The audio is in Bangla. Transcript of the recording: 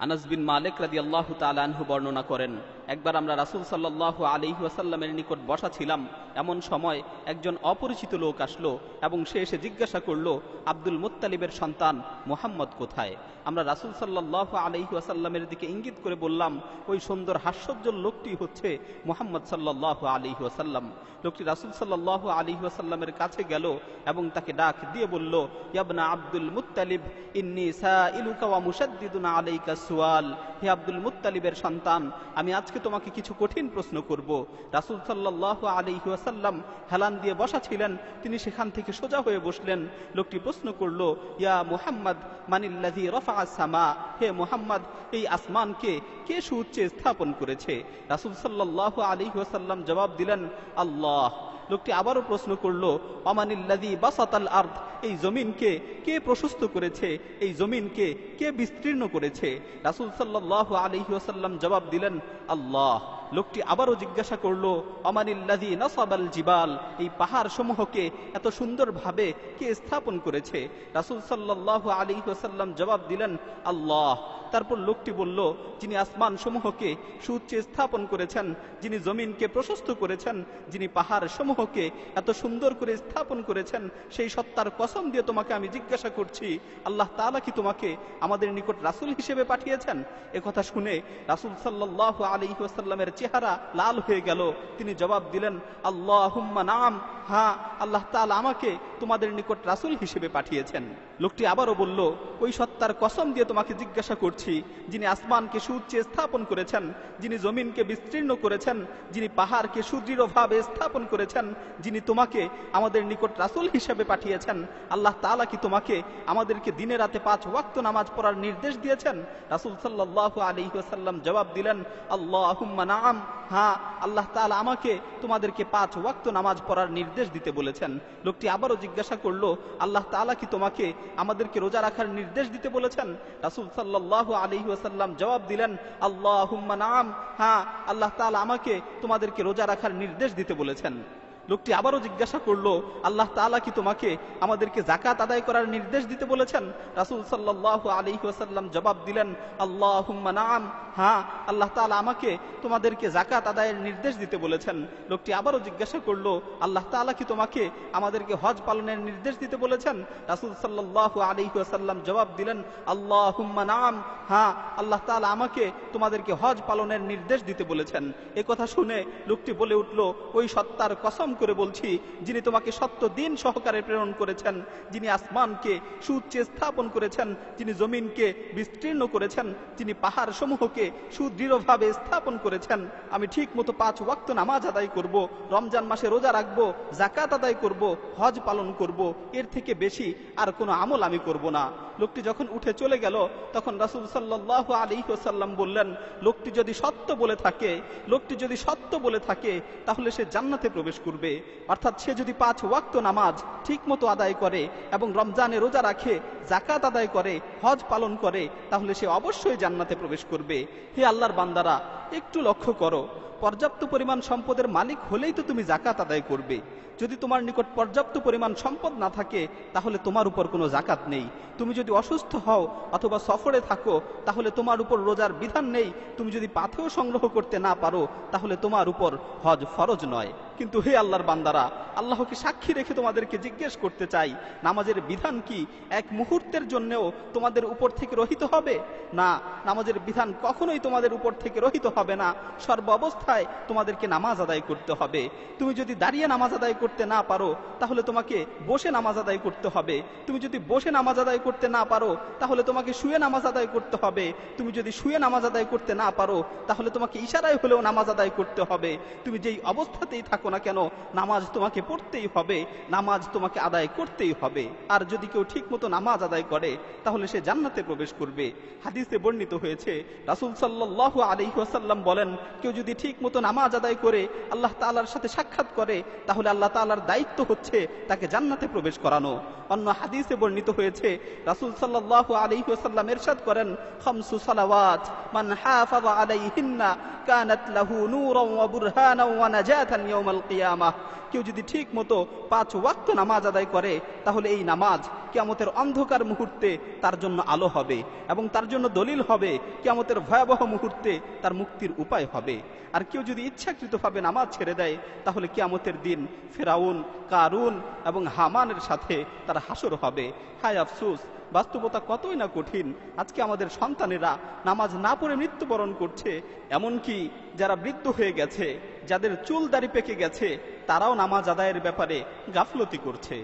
আনাস বিন মালিক রাদি আল্লাহ তালানহু বর্ণনা করেন একবার আমরা রাসুল সাল্লাহ আলিহি ওয়াসাল্লামের নিকট বসা ছিলাম, এমন সময় একজন অপরিচিত লোক আসলো এবং সে এসে জিজ্ঞাসা করল, আব্দুল মুত্তালিবের সন্তান মোহাম্মদ কোথায়? আমরা রাসুল সাল্লাহ আলহি ওয়াসাল্লামের দিকে ইঙ্গিত করে বললাম, ওই সুন্দর হাস্যজ্জ্বল লোকটি হচ্ছে মোহাম্মদ সাল্লাহ আলহি ওয়াসাল্লাম। লোকটি রাসুল সাল্লাহ আলহি ওয়াসাল্লামের কাছে গেল এবং তাকে ডাক দিয়ে বলল ইয়াবনা আব্দুল মুত্তালিব, ইন্নি সা ইলুকা মুসাদ্দিদুনা আলাইকা সুয়াল হে আব্দুল মুত্তালিবের সন্তান, আমি আজকে তোমাকে কিছু কঠিন প্রশ্ন করব। রাসুল সাল্লাহ ওয়াসাল্লাম হেলান দিয়ে বসা ছিলেন, তিনি সেখান থেকে সোজা হয়ে বসলেন। লোকটি প্রশ্ন করল, ইয়া মোহাম্মদ মানিল্লাহি রফা সামা? হে মোহাম্মদ, এই আসমানকে কে সুউচ্চে স্থাপন করেছে? রাসুল সাল্লাহ আলী জবাব দিলেন, আল্লাহ। লোকটি আবারও প্রশ্ন করল অমানিল্লাদি বাসাতাল আর্থ এই জমিনকে কে প্রশস্ত করেছে? এই জমিনকে কে বিস্তীর্ণ করেছে? রাসুল সাল্লাহ আলহিহাসাল্লাম জবাব দিলেন, আল্লাহ। লোকটি আবারও জিজ্ঞাসা করল অমানিল্লাদি নসাবাল জিবাল, এই পাহাড় সমূহকে এত সুন্দরভাবে কে স্থাপন করেছে? রাসুল সাল্লাহ আলী ওসাল্লাম জবাব দিলেন, আল্লাহ। তারপর লোকটি বলল, যিনি আসমান সমূহকে সুউচ্চে স্থাপন করেছেন, যিনি জমিনকে প্রশস্ত করেছেন, যিনি পাহাড় সমূহকে এত সুন্দর করে স্থাপন করেছেন, সেই সত্তার কসম দিয়ে তোমাকে আমি জিজ্ঞাসা করছি, আল্লাহ তালা কি তোমাকে আমাদের নিকট রাসুল হিসেবে পাঠিয়েছেন? কথা শুনে রাসুল সাল্লাহ আলী ওসাল্লামের চেহারা লাল হয়ে গেল। তিনি জবাব দিলেন আল্লাহ নাম। হ্যাঁ আল্লাহ তাল আমাকে তোমাদের নিকট রাসুল হিসেবে পাঠিয়েছেন। লোকটি আবারও বলল, ওই সত্তার কসম দিয়ে তোমাকে জিজ্ঞাসা করছি, যিনি আসমানকে সুউচ্চে স্থাপন করেছেন, যিনি জমিনকে বিস্তীর্ণ করেছেন, যিনি পাহাড়কে সুদৃঢ়ভাবে স্থাপন করেছেন, যিনি তোমাকে আমাদের নিকট রাসুল হিসেবে পাঠিয়েছেন, আল্লাহ তালা কি তোমাকে আমাদেরকে দিনে রাতে পাঁচ ওয়াক্ত নামাজ পড়ার নির্দেশ দিয়েছেন? রাসুল সাল্লাহ আলী ওয়াসাল্লাম জবাব দিলেন আল্লাহ হ্যাঁ আল্লাহ তালা আমাকে তোমাদেরকে পাঁচ ওয়াক্ত নামাজ পড়ার নির্দেশ দিতে বলেছেন। লোকটি আবারও জিজ্ঞাসা করল, আল্লাহ তালা কি তোমাকে আমাদেরকে রোজা রাখার নির্দেশ দিতে বলেছেন? রাসুল সাল্লাহ আলী ওয়াসাল্লাম জবাব দিলেন আল্লাহ নাম হ্যাঁ আল্লাহ তালা আমাকে তোমাদেরকে রোজা রাখার নির্দেশ দিতে বলেছেন। লোকটি আবারও জিজ্ঞাসা করল, আল্লাহ তালা কি তোমাকে আমাদেরকে জাকাত আদায় করার নির্দেশ দিতে বলেছেন? রাসুল সাল্লাহ আলী ওসাল্লাম জবাব দিলেন আল্লাহ নাম হ্যাঁ আল্লাহ তালা আমাকে তোমাদেরকে জাকাত আদায়ের নির্দেশ দিতে বলেছেন। লোকটি আবারও জিজ্ঞাসা করল, আল্লাহ তালা কি তোমাকে আমাদেরকে হজ পালনের নির্দেশ দিতে বলেছেন? রাসুল সাল্লাহ আলী ওসাল্লাম জবাব দিলেন আল্লাহ নাম হ্যাঁ আল্লাহ তালা আমাকে তোমাদেরকে হজ পালনের নির্দেশ দিতে বলেছেন। এ কথা শুনে লোকটি বলে উঠল, ওই সত্তার কসম করে বলছি, যিনি তোমাকে সত্য দিন সহকারে প্রেরণ করেছেন, যিনি আসমানকে সুউচ্চে স্থাপন করেছেন, যিনি জমিনকে বিস্তীর্ণ করেছেন, যিনি পাহাড় সমূহকে সুদৃঢ়ভাবে স্থাপন করেছেন, আমি ঠিক মতো পাঁচ ওয়াক্ত নামাজ আদায় করব, রমজান মাসে রোজা রাখব জাকাত আদায় করব, হজ পালন করব, এর থেকে বেশি আর কোনো আমল আমি করব না। লোকটি যখন উঠে চলে গেল, তখন রাসুল সাল্লাহ আলী সাল্লাম বললেন, লোকটি যদি সত্য বলে থাকে, লোকটি যদি সত্য বলে থাকে, তাহলে সে জান্নাতে প্রবেশ করবে। অর্থাৎ সে যদি পাঁচ ওয়াক্ত নামাজ ঠিক মতো আদায় করে এবং রমজানে রোজা রাখে জাকাত আদায় করে, হজ পালন করে, তাহলে সে অবশ্যই জান্নাতে প্রবেশ করবে। হে আল্লাহর বান্দারা, একটু লক্ষ্য করো, পর্যাপ্ত পরিমাণ সম্পদের মালিক হলেই তো তুমি জাকাত আদায় করবে। যদি তোমার নিকট পর্যাপ্ত পরিমাণ সম্পদ না থাকে, তাহলে তোমার উপর কোনো জাকাত নেই। তুমি যদি অসুস্থ হও অথবা সফরে থাকো, তাহলে তোমার উপর রোজার বিধান নেই। তুমি যদি পাথেও সংগ্রহ করতে না পারো, তাহলে তোমার উপর হজ ফরজ নয়। কিন্তু হে আল্লাহর বান্দারা আল্লাহকে সাক্ষী রেখে তোমাদেরকে জিজ্ঞেস করতে চাই? নামাজের বিধান কি এক মুহূর্তের জন্যেও তোমাদের উপর থেকে রহিত হবে? না, নামাজের বিধান কখনোই তোমাদের উপর থেকে রহিত হবে না। সর্ব অবস্থায় তোমাদেরকে নামাজ আদায় করতে হবে। তুমি যদি দাঁড়িয়ে নামাজ আদায় করতে না পারো, তাহলে তোমাকে বসে নামাজ আদায় করতে হবে। তুমি যদি বসে নামাজ আদায় করতে না পারো, তাহলে তোমাকে শুয়ে নামাজ আদায় করতে হবে। তুমি যদি শুয়ে নামাজ আদায় করতে না পারো, তাহলে তোমাকে ইশারায় হলেও নামাজ আদায় করতে হবে। তুমি যেই অবস্থাতেই থাকো থাকো না কেন? নামাজ তোমাকে পড়তেই হবে, নামাজ তোমাকে আদায় করতেই হবে। আর যদি কেউ ঠিক মতো নামাজ আদায় করে, তাহলে সে জান্নাতে প্রবেশ করবে। হাদিসে বর্ণিত হয়েছে, রাসুল সাল্লাহ আলহিহাসাল্লাম বলেন, কেউ যদি ঠিক মতো নামাজ আদায় করে, আল্লাহ তালার সাথে সাক্ষাৎ করে, তাহলে আল্লাহ তালার দায়িত্ব হচ্ছে তাকে জান্নাতে প্রবেশ করানো। অন্য হাদিসে বর্ণিত হয়েছে, রাসুল সাল্লাহ আলহিহাসাল্লাম এরশাদ করেন, খামসু সালাওয়াত, মান হাফাযা আলাইহিন্না কানাত লাহু নূরান ওয়া বুরহানান ওয়া নাজাতান ইয়াউমাল কিয়ামাহ কেউ যদি ঠিক মতো পাঁচ ওয়াক্ত নামাজ আদায় করে, তাহলে এই নামাজ কিয়ামতের অন্ধকার মুহূর্তে তার জন্য আলো হবে এবং তার জন্য দলিল হবে কিয়ামতের ভয়াবহ মুহূর্তে তার মুক্তির উপায় হবে। আর কেউ যদি ইচ্ছাকৃতভাবে নামাজ ছেড়ে দেয়, তাহলে কিয়ামতের দিন ফেরাউন, কারুন এবং হামানের সাথে তার হাসর হবে। হায় আফসুস বাস্তবতা কতই না কঠিন, আজকে আমাদের সন্তানেরা নামাজ না পড়ে মৃত্যুবরণ করছে, এমনকি যারা বৃদ্ধ হয়ে গেছে, যাদের চুল দাড়ি পেকে গেছে, তারাও নামাজ আদায়ের ব্যাপারে গাফলতি করছে।